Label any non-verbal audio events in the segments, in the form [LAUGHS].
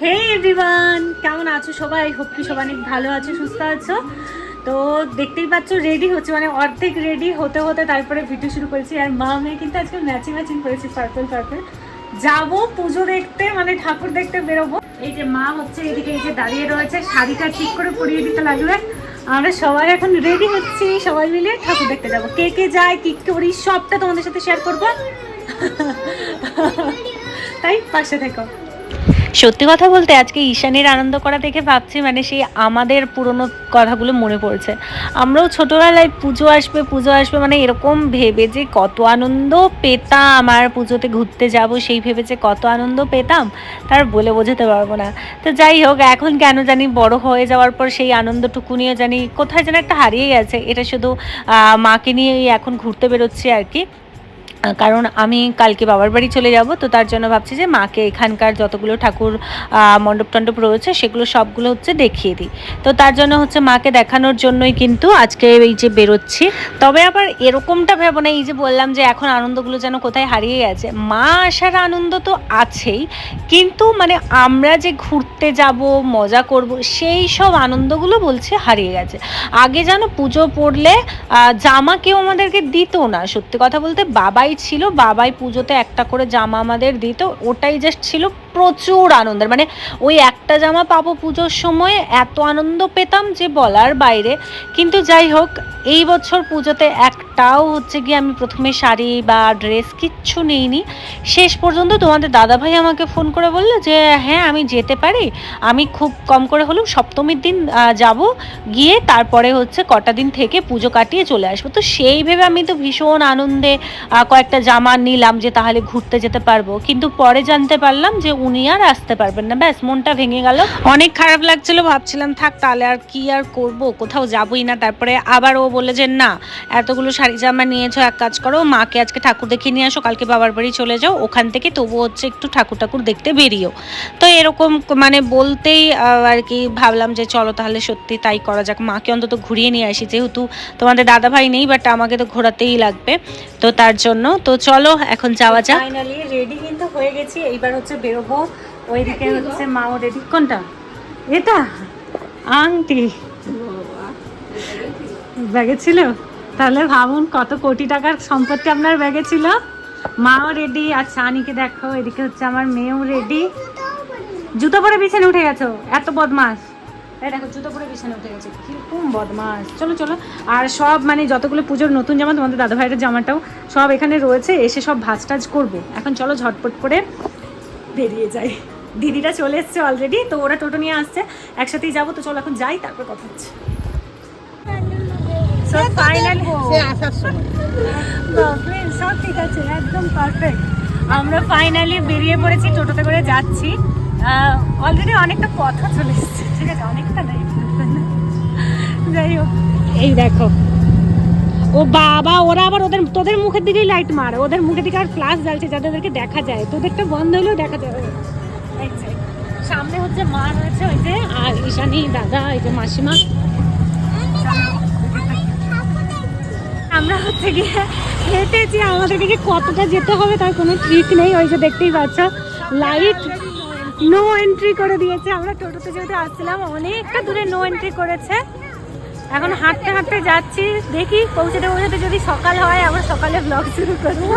হে everyone কেমন আছো সবাই? হোপ কি সবাই অনেক ভালো আছো, সুস্থ আছো? তো দেখতেই পাচ্ছ রেডি হচ্ছে মানে অর্ধেক রেডি হতে হতে তারপরে ভিডিও শুরু করেছি। আর মা মেয়ে কিন্তু আজকে ম্যাচিং ম্যাচিং করেছি পার্পল পার্পল যাব পুজো দেখতে মানে ঠাকুর দেখতে বেরোবো। এই যে মা হচ্ছে এদিকে, এই যে দাঁড়িয়ে রয়েছে, শাড়িটা ঠিক করে পরিয়ে দিতে লাগবে। আমরা সবাই এখন রেডি হচ্ছি, সবাই মিলে ঠাকুর দেখতে যাব। কে কে যায়, কি করি, সবটা তোমাদের সাথে শেয়ার করব। [LAUGHS] তাই পাশে থেকো। সত্যি কথা বলতে আজকে ঈশানীর আনন্দ করা দেখে ভাবছি মানে সেই আমাদের পুরনো কথাগুলো মনে পড়ছে। আমরাও ছোটোবেলায় পুজো আসবে পুজো আসবে মানে এরকম ভেবে যে কত আনন্দ পেতাম, আর পুজোতে ঘুরতে যাব সেই ভেবে যে কত আনন্দ পেতাম, তার বলে বোঝাতে পারব না। তো যাই হোক, এখন কেন জানি বড় হয়ে যাওয়ার পর সেই আনন্দটুকু নিয়ে জানি কোথায় যেন একটা হারিয়ে গেছে। এটা শুধু মাকে নিয়েই এখন ঘুরতে বেরোচ্ছি আর কি। কারণ আমি কালকে বাবার বাড়ি চলে যাব, তো তার জন্য ভাবছি যে মাকে এখানকার যতগুলো ঠাকুর মণ্ডপ টণ্ডপ রয়েছে, সেগুলো সবগুলো হচ্ছে দেখিয়ে দিই। তো তার জন্য হচ্ছে মাকে দেখানোর জন্যই কিন্তু আজকে এই যে বেরোচ্ছি। তবে আবার এরকমটা ভেবো না, এই যে বললাম যে এখন আনন্দগুলো যেন কোথায় হারিয়ে গেছে। মা আসার আনন্দ তো আছেই, কিন্তু মানে আমরা যে ঘুরতে যাব, মজা করব, সেই সব আনন্দগুলো বলছে হারিয়ে গেছে। আগে যেন পুজো পড়লে জামা কেউ আমাদেরকে দিত না, সত্যি কথা বলতে বাবাই ছিল বাবাই পুজোতে একটা করে জামা আমাদের দিত ওটাই জাস্ট ছিল প্রচুর আনন্দের। মানে ওই একটা জামা পাবো পুজোর সময় এত আনন্দ পেতাম যে বলার বাইরে। কিন্তু যাই হোক, এই বছর পুজোতে একটাও হচ্ছে গিয়ে আমি প্রথমে শাড়ি বা ড্রেস কিচ্ছু নিইনি। শেষ পর্যন্ত তোমাদের দাদাভাই আমাকে ফোন করে বলল যে হ্যাঁ আমি যেতে পারি। আমি খুব কম করে হলেও সপ্তমীর দিন যাব। গিয়ে তারপরে হচ্ছে কটা দিন থেকে পুজো কাটিয়ে চলে আসব। তো সেই ভেবে আমি তো ভীষণ আনন্দে কয়েকটা জামা নিলাম যে তাহলে ঘুরতে যেতে পারব। কিন্তু পরে জানতে পারলাম যে উনি আর আসতে পারবেন না। ব্যাস মনটা ভেঙে গেল। অনেক খারাপ লাগছিল ভাবছিলাম থাক তাহলে আর কি আর করব কোথাও যাবই না। তারপরে আবার ও বলে যে না এতগুলো শাড়ি জামা নিয়েছো এক কাজ করো মাকে আজকে ঠাকুর দেখিয়ে নিয়ে আসো কালকে বাবার বাড়ি চলে যাও ওখান থেকে তবু হচ্ছে একটু ঠাকুর ঠাকুর দেখতে বেরিয়েও তো এরকম মানে বলতেই আর কি ভাবলাম যে চলো তাহলে সত্যি তাই করা যাক মাকে অন্তত ঘুরিয়ে নিয়ে আসি যেহেতু তোমাদের দাদা ভাই নেই বাট আমাকে তো ঘোরাতেই লাগবে। তো তার জন্য তো চলো এখন যাওয়া যাক। ফাইনালি রেডি হয়ে গেছি এইবার হচ্ছে বেরোবো। ওইদিকে হচ্ছে মাও রেডি কোনটা? এটা? আংটি। ব্যাগে ছিল? তাহলে ভাবুন কত কোটি টাকার সম্পত্তি আপনার ব্যাগে ছিল। মাও রেডি আর সানিকে দেখো এদিকে হচ্ছে আমার মেয়েও রেডি জুতো পরে বিছানে উঠে গেছো? এত বদমাস এই দেখো জুতো পরে বিছানে উঠে গেছে। কীরকম বদমাস চলো চলো। আর সব মানে যতগুলো পুজোর নতুন জামা তোমাদের দাদা ভাইয়ের জামাটাও সব এখানে রয়েছে এসে সব ভাজ টাজ করব। এখন চলো ঝটপট করে বেরিয়ে যাই। দিদিরা চলে এসছে অলরেডি তো ওরা টোটো নিয়ে আসছে। একসাথেই যাব তো চলো এখন যাই তারপর কথা হচ্ছে। ফাইনালি সব ঠিক আছে একদম পারফেক্ট আমরা ফাইনালি বেরিয়ে পড়েছি টোটোতে করে যাচ্ছি। অলরেডি অনেকটা কথা চলে এসেছে। ঠিক আছে অনেকটা নাই যাই হোক। এই দেখো। ও বাবা ওরা আবার ওদের তোদের মুখের দিকেই লাইট মারে। ওদের মুখের দিকে আর ফ্লাশ জ্বালছে যাতে ওদেরকে দেখা যায়। তোদেরটা বন্ধ হলেও দেখা যাবে সামনে হচ্ছে মা রয়েছে ওই যে আর ঈশানী দাদা এই যে মাসিমা। আমরা হচ্ছে গিয়ে হেঁটেছি। আমাদেরকে যে কতটা যেতে হবে তার কোনো ঠিক নেই। ওই যে দেখতেই পাচ্ছ। লাইট নো এন্ট্রি করে দিয়েছে। আমরা টোটোতে যেহেতু আসছিলাম অনেকটা দূরে নো এন্ট্রি করেছে। এখন হাঁটতে হাঁটতে যাচ্ছি দেখি পৌঁছাতে পৌঁছাতে যদি সকাল হয় আবার সকালে ব্লগ শুরু করব।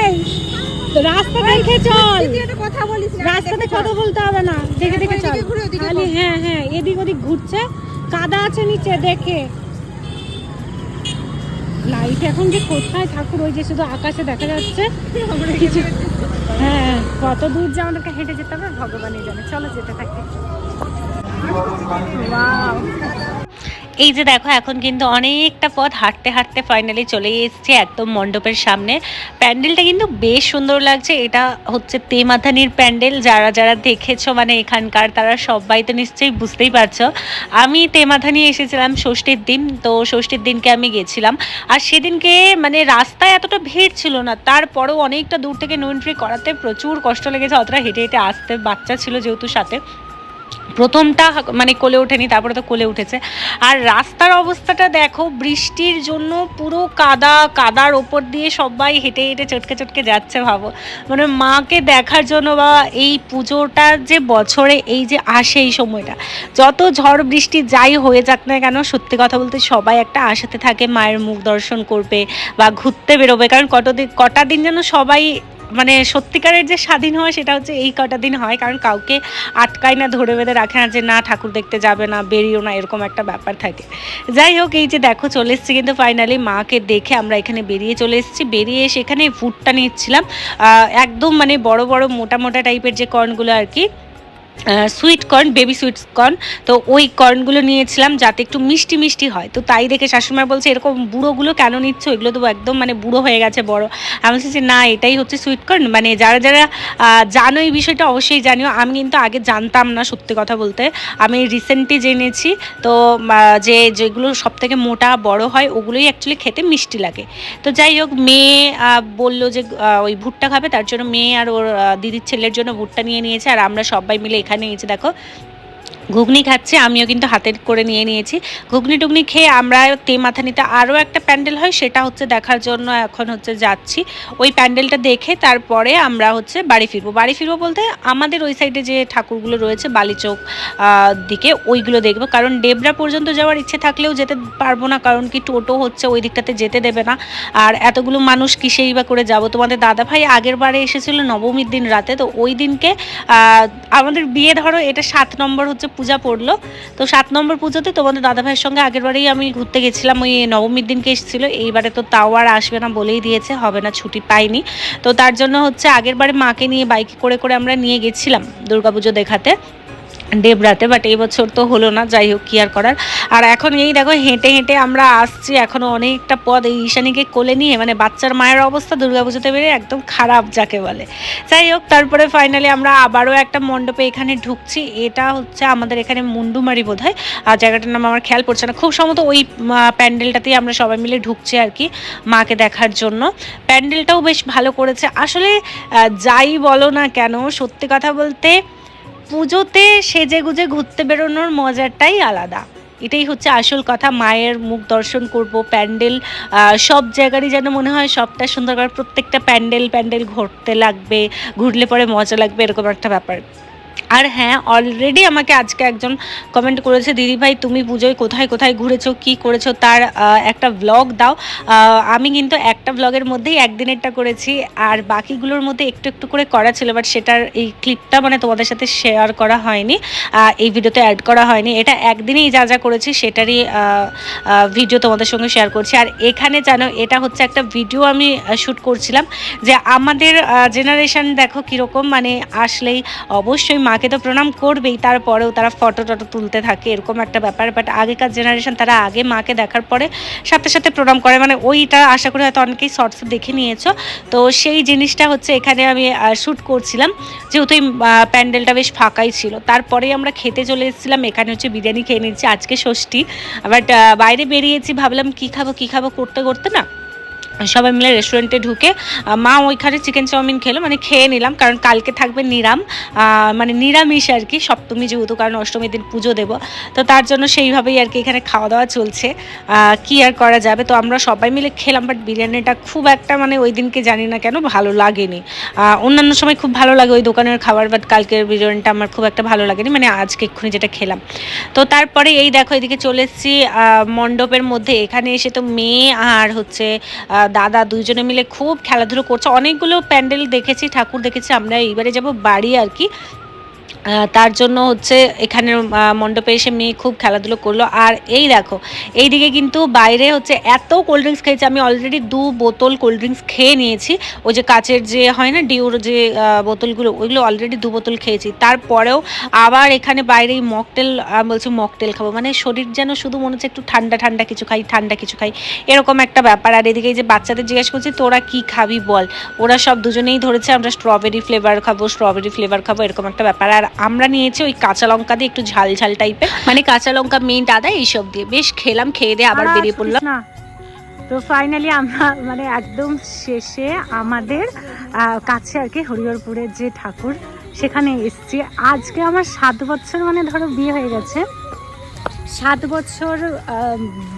এই রাস্তা দেখে চল। কথা বলিস রাস্তাতে কথা বলতে হবে না। দেখে দেখে চল। খালি হ্যাঁ হ্যাঁ এদিক ওদিক ঘুরছে। কাদা আছে নিচে দেখে। লাইট এখন যে কোথায় ঠাকুর ওই যে শুধু আকাশে দেখা যাচ্ছে। কিছু হ্যাঁ কত দূর যে আমাদেরকে হেঁটে যেতে হবে ভগবানই জানে চলো যেতে থাকি. এই যে দেখো, এখন কিন্তু অনেকটা পথ হাঁটতে হাঁটতে ফাইনালি চলে এসেছি একদম মণ্ডপের সামনে। প্যান্ডেলটা কিন্তু বেশ সুন্দর লাগছে। এটা হচ্ছে তেমাথানির প্যান্ডেল। যারা যারা দেখেছ মানে এখানকার, তারা সবাই তো নিশ্চয়ই বুঝতেই পারছ। আমি তেমাথানি এসেছিলাম ষষ্ঠীর দিন, তো ষষ্ঠীর দিনকে আমি গেছিলাম। আর সেদিনকে মানে রাস্তায় এতটা ভিড় ছিল না, তারপরেও অনেকটা দূর থেকে নো এন্ট্রি করাতে প্রচুর কষ্ট লেগেছে। অতটা হেঁটে হেঁটে আসতে বাচ্চা ছিল যেহেতু সাথে। প্রথমটা মানে কোলে ওঠেনি, তারপরে তো কোলে উঠেছে। আর রাস্তার অবস্থাটা দেখো, বৃষ্টির জন্য পুরো কাদা, কাদার ওপর দিয়ে সবাই হেঁটে হেঁটে চটকে চটকে যাচ্ছে ভাবো। মানে মাকে দেখার জন্য বা এই পুজোটা যে বছরে, এই যে আসে এই সময়টা, যত ঝড় বৃষ্টি যাই হয়ে যাক না কেন, সত্যি কথা বলতে সবাই একটা আশাতে থাকে মায়ের মুখ দর্শন করবে বা ঘুরতে বেরোবে। কারণ কতদিন কটা দিন যেন সবাই মানে সত্যিকারের যে স্বাধীন হয় সেটা হচ্ছে এই কটা দিন হয়, কারণ কাউকে আটকায় না, ধরে বেঁধে রাখে না যে না, ঠাকুর দেখতে যাবে না বেরিয়েও না, এরকম একটা ব্যাপার থাকে। যাই হোক, এই যে দেখো চলে এসেছি কিন্তু ফাইনালি মাকে দেখে আমরা এখানে বেরিয়ে চলে এসেছি। বেরিয়ে এসে এখানে ফুডটা নিচ্ছিলাম। একদম মানে বড় বড় মোটা মোটা টাইপের যে কর্নগুলো আর কি sweet corn baby sweet corn তো ওই কর্নগুলো নিয়েছিলাম যাতে একটু মিষ্টি মিষ্টি হয়। তো তাই দেখে শাশুড়িমা বলছে, এরকম বুড়োগুলো কেন নিচ্ছ? এগুলো তো একদম মানে বুড়ো হয়ে গেছে, বড়। আমি বলছি যে, না, এটাই হচ্ছে সুইট কর্ন মানে যারা যারা জানো এই বিষয়টা অবশ্যই জানিও। আমি কিন্তু আগে জানতাম না সত্যি কথা বলতে। আমি রিসেন্টলি জেনেছি। তো যে যেগুলো সব থেকে মোটা বড় হয়, ওগুলোই অ্যাকচুয়ালি খেতে মিষ্টি লাগে। তো যাই হোক, মেয়ে বলল যে ওই ভুট্টা খাবে, তার জন্য মেয়ে আর ওর দিদির ছেলের জন্য ভুট্টা নিয়ে নিয়েছে। আর আমরা সবাই মিলে এখানে এসে দেখো ঘুগনি খাচ্ছে, আমিও কিন্তু হাতের করে নিয়ে নিয়েছি। ঘুগনি টুগনি খেয়ে আমরা তে মাথানিতে আরও একটা প্যান্ডেল হয়, সেটা হচ্ছে দেখার জন্য এখন হচ্ছে যাচ্ছি। ওই প্যান্ডেলটা দেখে তারপরে আমরা হচ্ছে বাড়ি ফিরবো। বাড়ি ফিরবো বলতে আমাদের ওই সাইডে যে ঠাকুরগুলো রয়েছে, বালিচৌক দিকে ওইগুলো দেখব। কারণ ডেবরা পর্যন্ত যাওয়ার ইচ্ছে থাকলেও যেতে পারব না, কারণ কি টোটো হচ্ছে ওই দিকটাতে যেতে দেবে না। আর এতগুলো মানুষ কিসেই বা করে যাব? তোমাদের দাদা ভাই আগের বারে এসেছিল নবমীর দিন রাতে, তো ওই দিনকে আমাদের বিয়ে ধরো, এটা সাত নম্বর হচ্ছে পূজা পড়ল। তো সাত নম্বর পুজোতে তোমাদের দাদা ভাইয়ের সঙ্গে আগের বারেই আমি ঘুরতে গেছিলাম, ওই নবমীর দিনকে এসেছিল। এইবারে তো তাও আর আসবে না বলেই দিয়েছে, হবে না, ছুটি পাইনি। তো তার জন্য হচ্ছে আগের বারে মাকে নিয়ে বাইকে করে করে আমরা নিয়ে গেছিলাম দুর্গাপুজো দেখাতে। ডেবরাতে বাট এই বছর তো হলো না, যাই হোক, কি আর করার। আর এখন এই দেখো, হেঁটে হেঁটে আমরা আসছি, এখনও অনেকটা পদ এই ঈশানীকে কোলে নিয়ে মানে বাচ্চার মায়ের অবস্থা দুর্গাপুজোতে বেরিয়ে একদম খারাপ যাকে বলে। যাই হোক, তারপরে ফাইনালি আমরা আবারও একটা মণ্ডপে এখানে ঢুকছি, এটা হচ্ছে আমাদের এখানে মুন্ডুমারি বোধ হয় আর জায়গাটার নাম আমার খেয়াল পড়ছে না। খুব সম্ভবত ওই প্যান্ডেলটাতেই আমরা সবাই মিলে ঢুকছি আর কি, মাকে দেখার জন্য। প্যান্ডেলটাও বেশ ভালো করেছে। আসলে যাই বলো না কেন, সত্যি কথা বলতে পুজোতে সেজে গুজে ঘুরতে বেরোনোর মজাটাই আলাদা। এটাই হচ্ছে আসল কথা। মায়ের মুখ দর্শন করব, প্যান্ডেল সব জায়গারই যেন মনে হয় সবটা সুন্দর করে প্রত্যেকটা প্যান্ডেল প্যান্ডেল ঘুরতে লাগবে, ঘুরলে পরে মজা লাগবে, এরকম একটা ব্যাপার। আর হ্যাঁ অলরেডি আমাকে আজকে একজন কমেন্ট করেছে, দিদি ভাই, তুমি পুজোয় কোথায় কোথায় ঘুরেছো, কি করেছ? তার একটা ব্লগ দাও। আমি কিন্তু একটা ব্লগের মধ্যেই একদিনেরটা করেছি, আর বাকিগুলোর মধ্যে একটু একটু করে করা ছিল বাট সেটার এই ক্লিপটা মানে তোমাদের সাথে শেয়ার করা হয়নি। এই ভিডিওতে অ্যাড করা হয়নি। এটা একদিনেই যা যা করেছি, সেটারই ভিডিও তোমাদের সঙ্গে শেয়ার করছি। আর এখানে জানো এটা হচ্ছে একটা ভিডিও আমি শ্যুট করছিলাম, যে আমাদের জেনারেশন দেখো কীরকম মানে আসলেই অবশ্যই মাকে তো প্রণাম করবেই, তারপরেও তারা ফটো টটো তুলতে থাকে, এরকম একটা ব্যাপার। বাট আগেকার জেনারেশন তারা আগে মাকে দেখার পরে সাথে সাথে প্রণাম করে। মানে ওইটা আশা করি হয়তো অনেকেই শর্টস দেখে নিয়েছো। তো সেই জিনিসটা হচ্ছে এখানে আমি শ্যুট করছিলাম। যেহেতু এই প্যান্ডেলটা বেশ ফাঁকাই ছিল। তারপরেই আমরা খেতে চলে এসেছিলাম। এখানে হচ্ছে বিরিয়ানি খেয়ে নিচ্ছি আজকে ষষ্ঠী। বাট বাইরে বেরিয়েছি, ভাবলাম কি খাব কি খাব করতে করতে না? সবাই মিলে রেস্টুরেন্টে ঢুকে মা ওইখানে চিকেন চাউমিন খেলো মানে খেয়ে নিলাম, কারণ কালকে থাকবে নিরাম মানে নিরামিষ আর কি, সপ্তমী যেহেতু, কারণ অষ্টমীর দিন পুজো দেবো, তো তার জন্য সেইভাবেই আর কি এখানে খাওয়া দাওয়া চলছে কি আর করা যাবে, তো আমরা সবাই মিলে খেলাম বাট বিরিয়ানিটা খুব একটা মানে ওই দিনকে জানি না কেন, ভালো লাগেনি। অন্যান্য সময় খুব ভালো লাগে ওই দোকানের খাবার বাট কালকের বিরিয়ানিটা আমার খুব একটা ভালো লাগেনি মানে আজকে এক্ষুনি যেটা খেলাম। তো তারপরে এই দেখো, এদিকে চলে এসেছি মণ্ডপের মধ্যে, এখানে এসে তো মেয়ে আর হচ্ছে দাদা দুইজনে মিলে খুব খেলাধুলো করছে। অনেকগুলো প্যান্ডেল দেখেছি, ঠাকুর দেখেছি, আমরা এইবারে যাব বাড়ি আর কি। তার জন্য হচ্ছে এখানে মণ্ডপে এসে মেয়ে খুব খেলাধুলো করল। আর এই দেখো এইদিকে কিন্তু বাইরে হচ্ছে এত কোল্ড ড্রিঙ্কস খেয়েছি, আমি অলরেডি দু বোতল কোল্ড ড্রিঙ্কস খেয়ে নিয়েছি। ওই যে কাচের যে হয় না, ডিউর যে বোতলগুলো, ওইগুলো অলরেডি দু বোতল খেয়েছি। তারপরেও আবার এখানে বাইরে এই মকটেল বলছি মকটেল খাব। মানে শরীর যেন শুধু মনে হচ্ছে একটু ঠান্ডা ঠান্ডা কিছু খাই, ঠান্ডা কিছু খাই, এরকম একটা ব্যাপার। আর এদিকে যে বাচ্চাদের জিজ্ঞেস করছি, তোরা কি খাবি বল? ওরা সব দুজনেই ধরেছে, আমরা স্ট্রবেরি ফ্লেভার খাব স্ট্রবেরি ফ্লেভার খাব, এরকম একটা ব্যাপার। আর আমরা নিয়েছি ওই কাঁচা লঙ্কা দিয়ে একটু ঝাল ঝাল টাইপের। মানে কাঁচা লঙ্কা মিন্ট আদা এইসব দিয়ে। বেশ খেলাম খেয়ে দিয়ে আবার বেরিয়ে পড়লাম। তো ফাইনালি আমরা মানে একদম শেষে আমাদের কাছে আর কি হরিহরপুরের যে ঠাকুর সেখানে এসছি। আজকে আমার সাত বছর মানে ধরো বিয়ে হয়ে গেছে। সাত বছর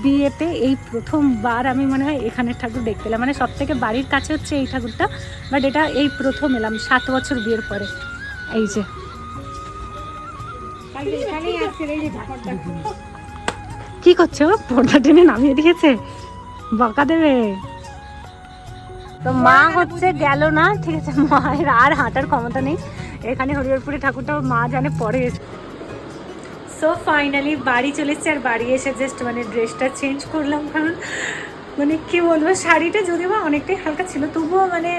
বিয়েতে এই প্রথমবার আমি মনে হয় এখানের ঠাকুর দেখতে এলাম। মানে সব থেকে বাড়ির কাছে হচ্ছে এই ঠাকুরটা বাট এটা এই প্রথম এলাম সাত বছর বিয়ের পরে। এই যে। কি করছ? পর্দা টেনে নামিয়ে দিয়েছে? বকা দেবে? তো মা হচ্ছে গেল না ঠিক আছে মায়ের আর হাঁটার ক্ষমতা নেই। এখানে হরিহরপুরে ঠাকুরটা মা জানে পরে সো ফাইনালি বাড়ি চলে এসেছি আর বাড়ি এসে জাস্ট মানে ড্রেসটা চেঞ্জ করলাম কারণ মানে কি বলব শাড়িটা যদিও বা অনেকটাই হালকা ছিল তবুও মানে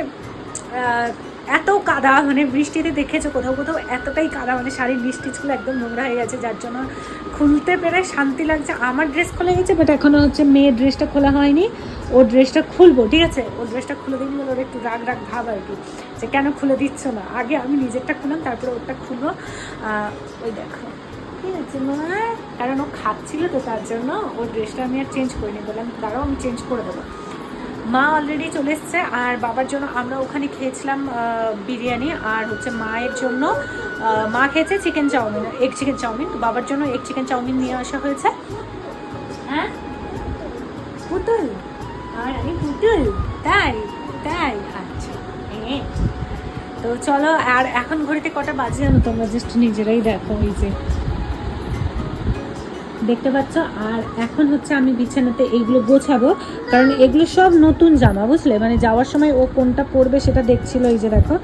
এত কাদা মানে বৃষ্টিতে দেখেছ কোথাও কোথাও, এতটাই কাদা মানে শাড়ির স্টিচগুলো একদম নোংরা হয়ে গেছে, যার জন্য খুলতে পেরে শান্তি লাগছে। আমার ড্রেস খোলা গেছে বাট এখনও হচ্ছে মেয়ের ড্রেসটা খোলা হয়নি। ওর ড্রেসটা খুলবো, ঠিক আছে? ওর ড্রেসটা খুলে দিন বলে ওর একটু রাগ রাগ ভাব আর কি, যে কেন খুলে দিচ্ছ না? আগে আমি নিজেরটা খুললাম, তারপরে ওরটা খুলবো। ওই দেখো, ঠিক আছে, মা? কারণ ও খাচ্ছিল তো, তার জন্য ওর ড্রেসটা আমি আর চেঞ্জ করিনি বললাম, দাঁড়াও, আমি চেঞ্জ করে দেবো। মা অলরেডি চলে এসছে, আর বাবার জন্য আমরা ওখানে খেয়েছিলাম বিরিয়ানি, আর হচ্ছে মায়ের জন্য মা খেয়েছে chicken chowmein egg chicken chowmein বাবার জন্য এগ চিকেন চাউমিন নিয়ে আসা হয়েছে। হ্যাঁ? পুতুল। আর আমি পুতুল। তাই তাই। আচ্ছা হ্যাঁ। তো চলো, আর এখন ঘড়িতে কটা বাজে জানো তোমরা? জাস্ট নিজেরাই দেখো, এই যে দেখতে পাচ্ছ? আর এখন হচ্ছে আমি বিছানাতে এইগুলো গোছাবো। কারণ এগুলো সব নতুন জামা বুঝলে? মানে যাওয়ার সময় ও কোনটা পরবে সেটা দেখছিল এই যে দেখো।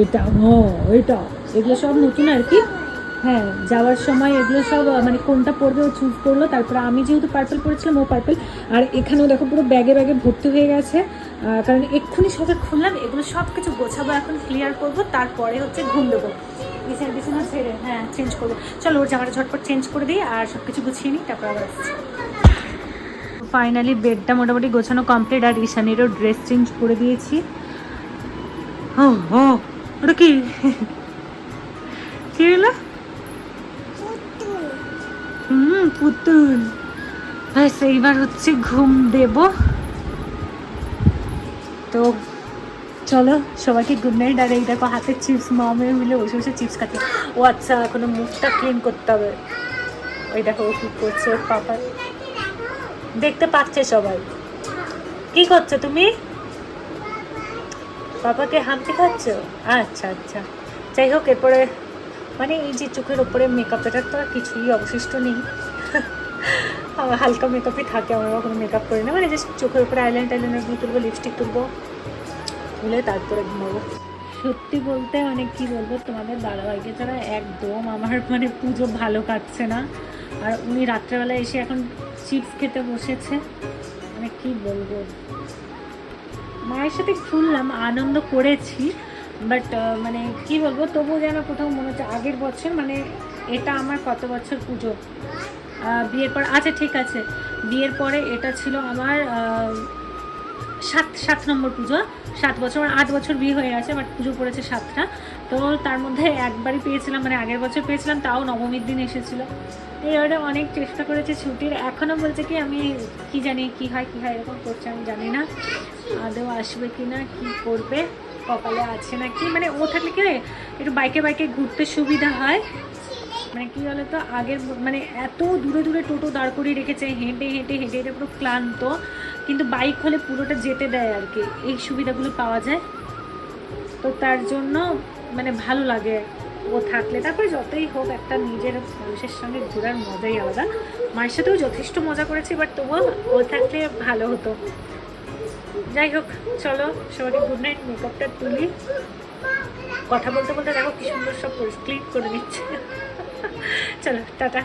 এটা ও এটা এগুলো সব নতুন আর কি। হ্যাঁ যাওয়ার সময় এগুলো সব মানে কোনটা পরবে ও চুজ করল। তারপরে আমি যেহেতু পার্পল পরেছিলাম ও পার্পল আর এখানেও দেখো পুরো ব্যাগে ব্যাগে ভর্তি হয়ে গেছে। কারণ এক্ষুনি সবে খুললাম এগুলো সব কিছু গোছাবো এখন ক্লিয়ার করব তারপরে হচ্ছে ঘুম দেবো। বিছানা বিছানা ছেড়ে হ্যাঁ চেঞ্জ করব। চলো ওর জামাটা ঝটপট চেঞ্জ করে দিই আর সব কিছু গুছিয়ে নিই তারপর আবার আসছি। ফাইনালি বেডটা মোটামুটি গোছানো কমপ্লিট আর ঈশানেরও ড্রেস চেঞ্জ করে দিয়েছি। ও ও ওটা কি? কি হলো? হুম পুতুল। ব্যাস এইবার হচ্ছে ঘুম দেব। তো চলো, সবাইকে গুড নাইট আর এই দেখো হাতে চিপস মা মেয়ে মিলে বসে বসে চিপস খাচ্ছে। ও আচ্ছা এখনও মুখটা ক্লিন করতে হবে। ওই দেখো ও কি করছে, ওর পাপা। দেখতে পাচ্ছে সবাই। কি করছ তুমি? পাপাকে হামতে খাচ্ছ? আচ্ছা আচ্ছা। যাই হোক, এরপরে মানে এই যে চোখের ওপরে মেকআপ এটার তো আর কিছুই অবশিষ্ট নেই। হালকা মেকআপই থাকে, আমরা কখনো মেকআপ করি না। মানে জাস্ট চোখের উপরে আইল্যান্ড টাইল্যান্ডগুলো তুলবো লিপস্টিক তুলবো, তুলে তারপরে ঘুমাবো। সত্যি বলতে মানে কি বলব, তোমাদের দাদাভাইকে ছাড়া একদম আমার মানে পুজো ভালো কাটছে না। আর উনি রাত্রেবেলা এসে এখন চিপস খেতে বসেছে। মানে কি বলব? মায়ের সাথে খুললাম আনন্দ করেছি বাট মানে কি বলব, তবুও যেন কোথাও মনে হচ্ছে আগের বছর মানে এটা আমার কত বছর পুজো। বিয়ের পর আচ্ছা ঠিক আছে। বিয়ের পরে এটা ছিল আমার সাত সাত নম্বর পুজো। সাত বছর মানে আট বছর বিয়ে হয়ে গেছে, বাট পুজো পড়েছে সাতটা। তো তার মধ্যে একবারই পেয়েছিলাম মানে আগের বছর পেয়েছিলাম, তাও নবমীর দিন এসেছিল। এবারে অনেক চেষ্টা করেছে ছুটির। এখনও বলছে কি, আমি কি জানি, কি হয় কি হয়, এরকম করছে, আমি জানি না। আদৌ আসবে কি না, কি করবে, কপালে আছে না কি? মানে ও থাকলে কি একটু বাইকে বাইকে ঘুরতে সুবিধা হয়। মানে কি বলে তো আগের মানে এত দূরে দূরে টোটো দাঁড় করিয়ে রেখেছে, হেঁটে হেঁটে হেঁটে হেঁটে পুরো ক্লান্ত। কিন্তু বাইক হলে পুরোটা যেতে দেয় আর কি, এই সুবিধাগুলো পাওয়া যায়। তো তার জন্য মানে ভালো লাগে ও থাকলে। তারপরে যতই হোক একটা নিজের মানুষের সঙ্গে ঘোরার মজাই আলাদা। মায়ের সাথেও যথেষ্ট মজা করেছি, বাট তবুও ও থাকলে ভালো হতো। যাই হোক, চলো, সবাইকে গুড নাইট মেকআপটা তুলি। কথা বলতে বলতে দেখো কি সুন্দর সব ক্লিক করে দিচ্ছে। [LAUGHS] চলো টাটা